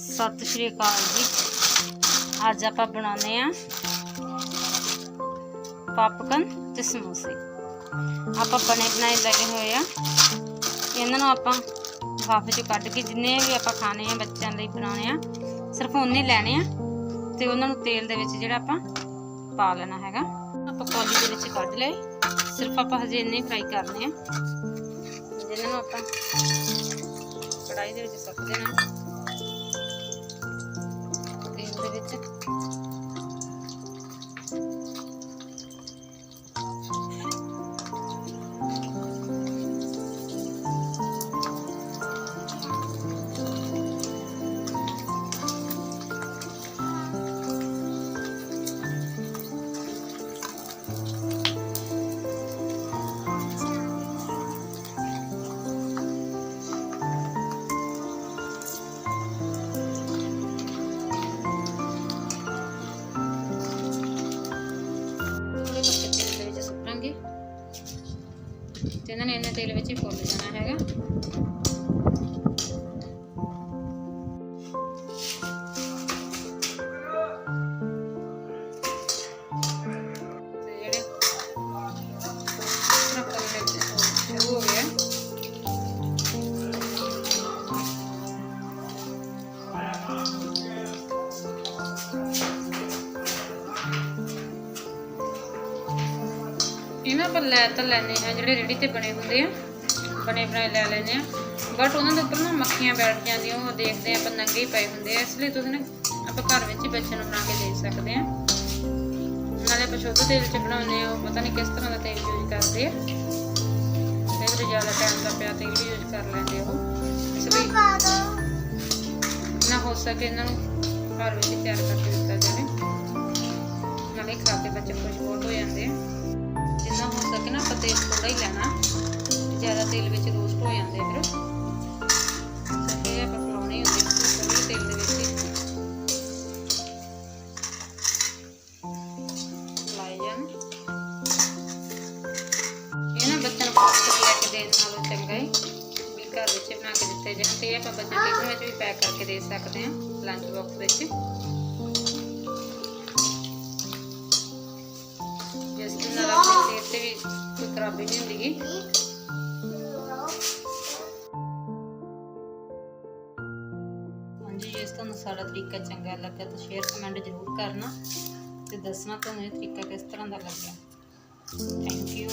ਸਤਿ ਸ਼੍ਰੀ ਅਕਾਲ ਜੀ। ਅੱਜ ਆਪਾਂ ਬਣਾਉਨੇ ਆ ਪਾਪਕਨ ਤੇ ਸਮੋਸੇ। ਆਪਾਂ ਬਣੇ ਬਣਾਏ ਲੱਗੇ ਹੋਏ ਆ। ਇਹਨਾਂ ਨੂੰ ਆਪਾਂ ਭਾਫ ਚ ਕੱਢ ਕੇ ਜਿੰਨੇ ਵੀ ਆਪਾਂ ਖਾਣੇ ਆ ਬੱਚਿਆਂ ਲਈ ਬਣਾਉਣੇ ਆ, ਸਿਰਫ ਉਹਨੇ ਲੈਣੇ ਆ ਤੇ ਉਹਨਾਂ ਨੂੰ ਤੇਲ ਦੇ ਵਿੱਚ ਜਿਹੜਾ ਆਪਾਂ ਪਾ ਲੈਣਾ ਹੈਗਾ, ਆਪਾਂ ਕੌਲੀ ਦੇ ਵਿੱਚ ਕੱਢ ਲਏ। ਸਿਰਫ ਆਪਾਂ ਹਜੇ ਇੰਨੇ ਫਰਾਈ ਕਰਨੇ ਆ। ਜਿਨ੍ਹਾਂ ਨੂੰ ਆਪਾਂ ਕੜਾਈ ਦੇ ਵਿੱਚ ਸੁੱਟ ਦੇਣਾ। ਤੇ ਇਹਨਾਂ ਨੇ ਇਹਨਾਂ ਤੇਲ ਇਹਨਾਂ ਪਰ ਲੈ ਤਾਂ ਲੈਣੇ ਆ ਜਿਹੜੇ ਰੇੜੀ ਤੇ ਬਣੇ ਹੁੰਦੇ ਆ, ਬਣੇ ਬਣਾਏ ਲੈ ਲੈਣੇ ਆ ਬਟ ਉਹਨਾਂ ਦੇ ਉੱਪਰ ਨਾ ਮੱਖੀਆਂ ਬੈਠ ਜਾਂਦੀਆਂ, ਉਹ ਦੇਖਦੇ ਆ ਆਪਾਂ ਨੰਗੇ ਹੀ ਪਏ ਹੁੰਦੇ ਆ, ਇਸ ਲਈ ਤੁਸੀਂ ਨਾ ਆਪਾਂ ਘਰ ਵਿੱਚ ਹੀ ਬੱਚਿਆਂ ਨੂੰ ਬਣਾ ਕੇ ਦੇ ਸਕਦੇ ਆ ਨਾਲੇ ਆਪਾਂ ਸ਼ੁੱਧ ਤੇਲ ਚ ਬਣਾਉਂਦੇ ਆ ਉਹ ਪਤਾ ਨਹੀਂ ਕਿਸ ਤਰ੍ਹਾਂ ਦਾ ਤੇਲ ਯੂਜ਼ ਕਰਦੇ ਆ। ਕਈ ਜ਼ਿਆਦਾ ਟਾਈਮ ਦਾ ਪਿਆ, ਤੇਲ ਵੀ ਯੂਜ਼ ਕਰ ਲੈਂਦੇ ਉਹ। ਇਸ ਲਈ ਨਾ ਹੋ ਸਕੇ ਇਹਨਾਂ ਨੂੰ ਘਰ ਵਿੱਚ ਤਿਆਰ ਕਰਕੇ ਦਿੱਤਾ ਜਾਵੇ। ਨਾਲੇ ਖਾ ਕੇ ਬੱਚੇ ਖੁਸ਼ ਬਹੁਤ ਹੋ ਜਾਂਦੇ ਆ। ਜਿੰਨਾ ਹੋ ਸਕੇ ਨਾ ਆਪਾਂ ਤੇਲ ਥੋੜਾ ਹੀ ਲੈਣਾ। ਜ਼ਿਆਦਾ ਤੇਲ ਵਿੱਚ ਰੋਸਟ ਹੋ ਜਾਂਦੇ ਫਿਰ। ਇਹ ਆਪਾਂ ਫਲਾਉਣੇ ਹੁੰਦੇ ਥੋੜੇ ਤੇਲ ਦੇ ਵਿੱਚ। ਹੀ ਜਾਣ। ਇਹ ਨਾ ਬੱਚਿਆਂ ਨੂੰ ਬਾਕਸ ਲੈ ਕੇ ਦੇਣ ਨਾਲੋਂ ਚੰਗਾ ਹੈ ਵੀ ਘਰ ਵਿੱਚ ਬਣਾ ਕੇ ਦਿੱਤੇ ਜਾਣ, ਤੇ ਇਹ ਆਪਾਂ ਬੱਚਿਆਂ ਦੇ ਵਿੱਚ ਵੀ ਪੈਕ ਕਰਕੇ ਦੇ ਸਕਦੇ ਹਾਂ ਲੰਚ ਬਾਕਸ ਵਿੱਚ। ਕੋਈ ਨਹੀਂ ਹੁੰਦੀ ਗੀ। ਹਾਂਜੀ, ਜੇ ਤੁਹਾਨੂੰ ਸਾਡਾ ਤਰੀਕਾ ਚੰਗਾ ਲੱਗਾ ਤਾਂ ਸ਼ੇਅਰ ਕਮੈਂਟ ਜ਼ਰੂਰ ਕਰਨਾ ਤੇ ਦੱਸਣਾ ਤੁਹਾਨੂੰ ਇਹ ਤਰੀਕਾ ਕਿਸ ਤਰ੍ਹਾਂ ਦਾ ਲੱਗਿਆ। Thank you